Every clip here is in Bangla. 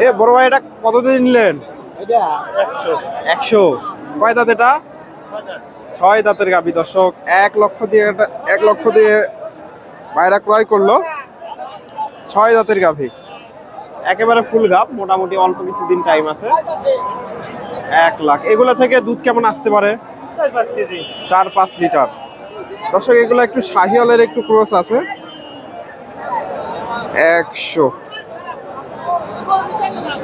এ বড় ভাই এটা কত দিয়ে নিলেন? একশো। কয় দাঁত এটা? ছয় দাঁতের গাভী। দর্শক এক লক্ষ দিয়ে এটা- এক লক্ষ দিয়ে বাইরা ক্রয় করল। ছয় দাঁতের গাভী। একেবারে ফুল গাভ মোটামুটি অল্প কিছুদিন টাইম আছে। এক লাখ। এগুলো থেকে দুধ কেমন আসতে পারে? চার পাঁচ লিটার। দর্শক এগুলো একটু শাহিওয়ালের একটু ক্রস আছে। একশো।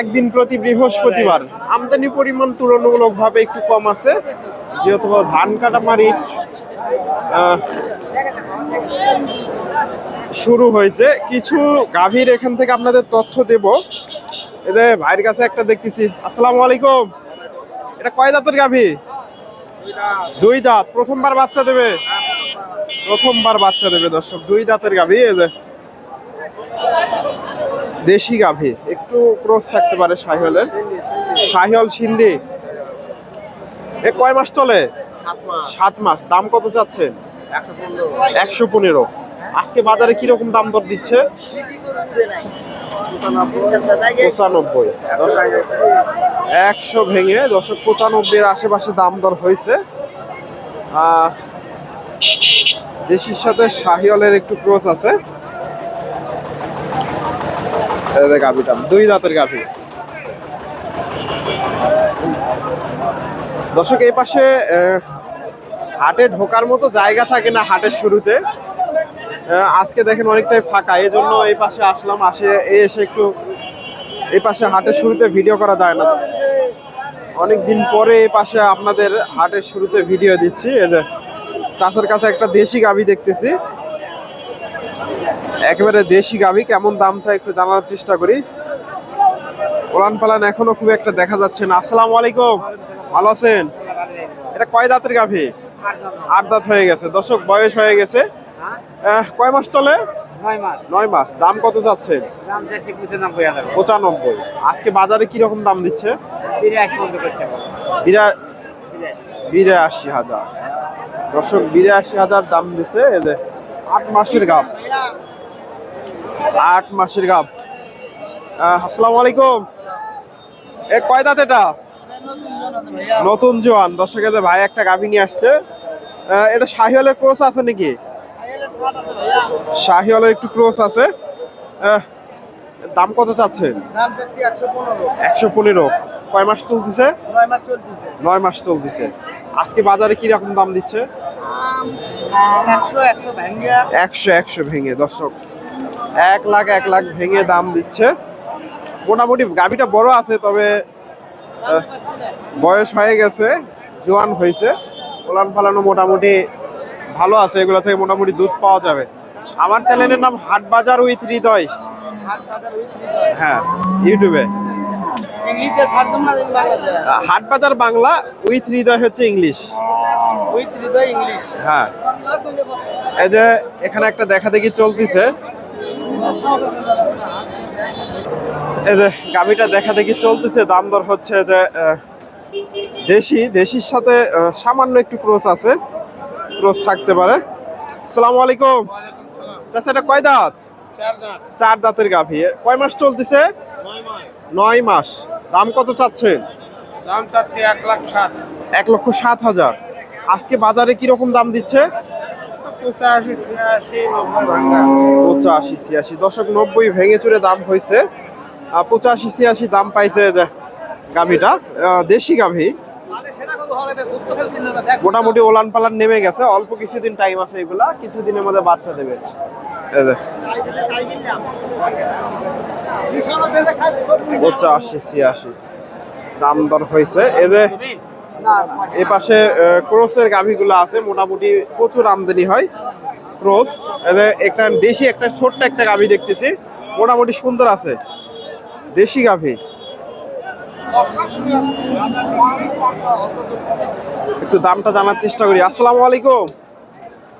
একদিন প্রতি বৃহস্পতিবার। আমদানি পরিমাণ তুলনামূলকভাবে একটু কম আছে, যেহেতু ধান কাটা মারিট শুরু হয়েছে। কিছু গাভীর এখান থেকে আপনাদের তথ্য দেব। এদের ভাইয়ের কাছে একটা দেখতেছি। আসসালামু আলাইকুম। এটা কয় দাঁতের গাভী? দুই দাঁত। প্রথমবার বাচ্চা দেবে? প্রথমবার বাচ্চা দেবে দর্শক। দুই দাঁতের গাভী, এই যে। দেশি গাভী একটু ক্রস থাকতে পারে শাহিওয়ালের শাহিওয়াল সিন্ধি এ কয় মাস চলে? সাত মাস। দাম কত চাচ্ছেন একশো পনেরো। আজকে বাজারে কীরকম দাম দর দিচ্ছে? পঁচানব্বই। একশো ভেঙে দশক পঁচানব্বই এর আশেপাশে দাম দর হয়েছে। দেশির সাথে শাহিওয়ালের একটু ক্রস আছে। গাভীটা, দুই দাঁতের গাভী। দর্শক, এই পাশে হাটে ঢোকার মতো জায়গা থাকে না হাটের শুরুতে। আজকে দেখেন অনেকটাই ফাঁকা, এই জন্য এই পাশে আসলাম, আসে এসে একটু এই পাশে হাটের শুরুতে ভিডিও করা যায় না। অনেক দিন পরে এই পাশে আপনাদের হাটের শুরুতে ভিডিও দিচ্ছি, এই যে, চাষের কাছে একটা দেশি গাভী দেখতেছি। একেবারে দেশি গাভী কেমন দাম চাই একটু জানার চেষ্টা করি। ওলান পালান এখনও খুব একটা দেখা যাচ্ছে না। আসসালামু আলাইকুম। ভালো আছেন? এটা কয় দাঁতের গাভী? আট দাঁত হয়ে গেছে। দশক বয়স হয়ে গেছে। কয় মাস চলে? নয় মাস। দাম কত যাচ্ছে? পঁচানব্বই আজকে বাজারে কীরকম দাম দিচ্ছে? বিরাশি হাজার। দর্শক বিরাশি হাজার দাম যে আট মাসের গাব। আট মাসের গাব। আসসালামু আলাইকুম। এ কয় দাঁত এটা? নতুন জোয়ান। দর্শকের ভাই একটা গাভী নিয়ে আসছে। এটা শাহিওয়ালের ক্রোস আছে নাকি? শাহিওয়ালের একটু ক্রোস আছে। দাম কত যাচ্ছে একশো পনেরো। কয় মাস চলতেছে? নয় মাস চলতেছে। নয় মাস চলতেছে। আজকে বাজারে কি রকম দাম দিচ্ছে? একশো একশো ভেঙ্গে একশো একশো ভেঙে দর্শক। এক লাখ এক লাখ ভেঙে দাম দিচ্ছে। মোটামুটি গাভিটা বড় আছে তবে বয়স হয়ে গেছে জোয়ান হয়েছে। ওলান ফালানো মোটামুটি ভালো আছে এগুলো থেকে মোটামুটি দুধ পাওয়া যাবে। আমার চ্যানেলের নাম হাট বাজার উইথ হৃদয়। হ্যাঁ ইউটিউবে। হাট বাজার বাংলা উইথ হৃদয় হচ্ছে ইংলিশ। With Hridoy English. হ্যাঁ। এই যে এখানে একটা দেখা দেখি চলতেছে। এই যে গাভিটা দেখা দেখি চলতেছে দাম দর হচ্ছে যে দেশি দেশির সাথে সামান্য একটু ক্রস আছে ক্রস থাকতে পারে। আসসালামু আলাইকুম। চাচা এটা কয় দাঁত? চার দাঁতের গাভি। কয় মাস চলতেছে? নয় মাস। দাম কত চাচ্ছেন? দাম চাচ্ছে এক লাখ এক লক্ষ সাত হাজার। আজকে বাজারে কীরকম দাম দিচ্ছে? পঁচাশি, ছিয়াশি দশক নব্বই ভেঙে চুরে দাম হয়েছে। পঁচাশি, ছিয়াশি দাম পাইছে গাভীটা। দেশি গাভী। মোটামুটি ওলান পালান নেমে গেছে। অল্প কিছুদিন টাইম আছে এগুলা। কিছুদিনের মধ্যে বাচ্চা দেবে। পঁচাশি, ছিয়াশি দাম দর হয়েছে। এই এই পাশে ক্রোসের গাভীগুলো আছে, মোটামুটি প্রচুর আমদানি হয় ক্রোস। একটা দেশি, একটা ছোট্ট একটা গাভী দেখতেছি, মোটামুটি সুন্দর আছে। দেশি গাভী। একটু দামটা জানার চেষ্টা করি। আসসালামু আলাইকুম।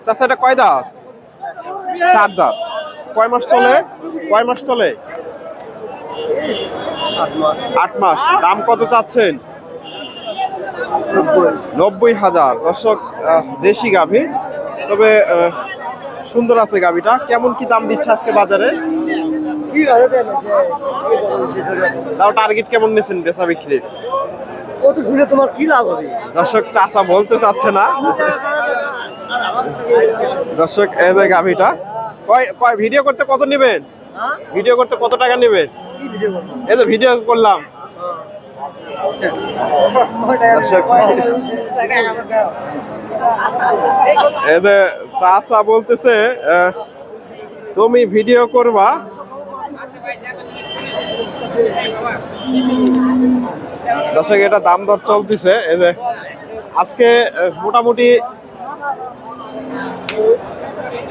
চাচা, এটা কয় দাঁত? চার দাঁত। কয় মাস চলে? কয় মাস চলে? আট মাস। দাম কত চাচ্ছেন? নব্বই হাজার। দর্শক দেশি গাভী। তবে সুন্দর আছে গাভীটা। কেমন কি দাম দিচ্ছে আজকে বাজারে? তাও টার্গেট কেমন নিয়েছেন বেচা বিক্রির তোমার কি লাভ হবে দর্শক চাচা বলতে চাচ্ছে না। দর্শক এই যে গাভীটা। কয় কয় ভিডিও করতে কত নেবেন? ভিডিও করতে কত টাকা নেবেন? এই যে ভিডিও করলাম। চাচা বলতেছে তুমি ভিডিও করবা। দর্শক, এটা দাম দর চলতেছে। এই যে আজকে মোটামুটি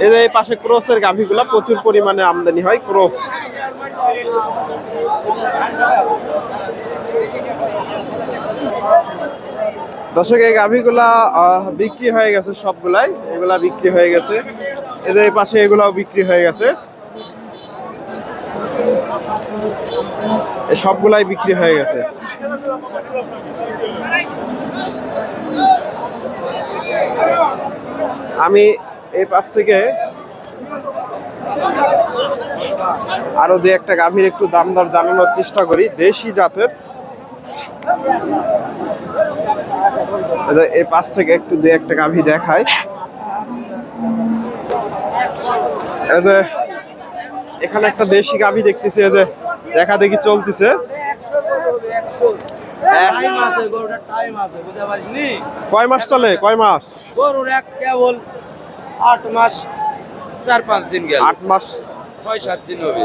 এই যে পাশে ক্রোসের গাভীগুলা প্রচুর পরিমাণে আমদানি হয়, ক্রোস। দর্শক, এই গাভীগুলা বিক্রি হয়ে গেছে সবগুলাই। এগুলা বিক্রি হয়ে গেছে। যে পাশে এগুলাও বিক্রি হয়ে গেছে। সবগুলাই বিক্রি হয়ে গেছে। আমি এই পাশ থেকে আরও দু একটা গাভীর একটু দাম দর জানানোর চেষ্টা করি, দেশি জাতের। এই যে পাশ থেকে একটু দু একটা গাভী দেখায় এই যে এখানে একটা দেশি গাভী দেখতেছি এই যে দেখা দেখি চলতেছে। কয় মাস চলে? কয় মাস? গরুর এক কেবল আট মাস চার পাঁচ দিন গেল। আট মাস। ছয় সাত দিন হবে।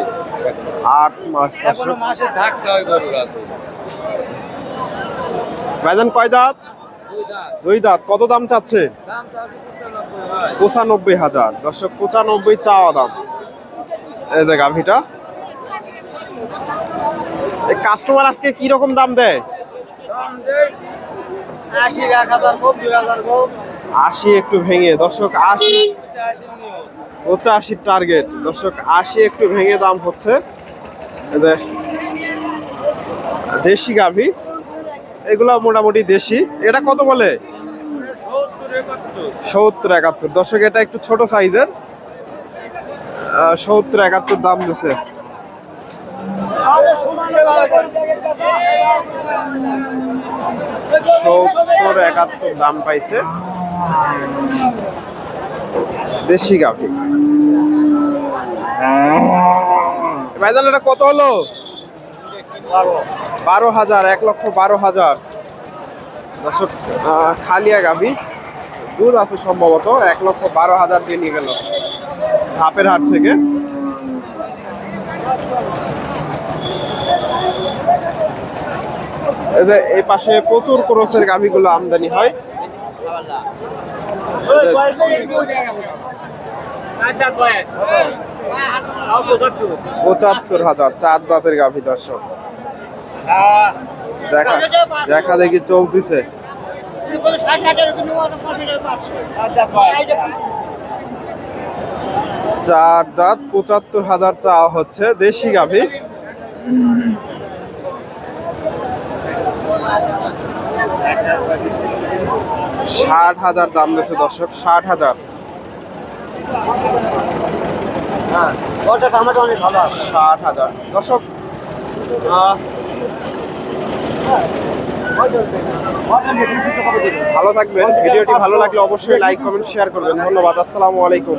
আট মাস মাসে ধাক্কা হয় গরুর আছে। ভাইজান কয় দাঁত? দুই দাঁত। কত দাম চাচ্ছে? পঁচানব্বই হাজার। দর্শক পঁচানব্বই চাওয়া দাম। এই যে গাভীটা। এই কাস্টমার আজকে কি রকম দাম দেয় আশি একটু ভেঙে। দর্শক আশি পঁচাশির টার্গেট দর্শক আশি একটু ভেঙে দাম হচ্ছে। দেশি গাভী। এগুলো মোটামুটি দেশি। এটা কত বলে? সত্তর একাত্তর। দর্শক, এটা একটু ছোট সাইজের। সত্তর একাত্তর দাম দিচ্ছে সত্তর একাত্তর দাম পাইছে। দেশি গাভি। ভাইজান, এটা কত হলো? বারো। হাজার, এক লক্ষ বারো হাজার। খালিয়া গাভি দুধ আছে সম্ভবত, এক লক্ষ বারো হাজার দিয়ে নিয়ে গেল। ধাপের হাট থেকে। এই পাশে প্রচুর ক্রোসের গাভিগুলো আমদানি হয়। পঁচাত্তর হাজার, চার দাঁতের গাভি দর্শক। দেখা দেখা দেখি চলতেছে। চার দাঁত, পঁচাত্তর হাজার চাওয়া হচ্ছে দেশি গাভি। ষাট হাজার দাম দিয়েছে দর্শক, ষাট হাজার। ষাট হাজার। দর্শক ভালো থাকবেন। ভিডিওটি ভালো লাগলে অবশ্যই লাইক কমেন্ট শেয়ার করবেন। ধন্যবাদ। আসসালামু আলাইকুম।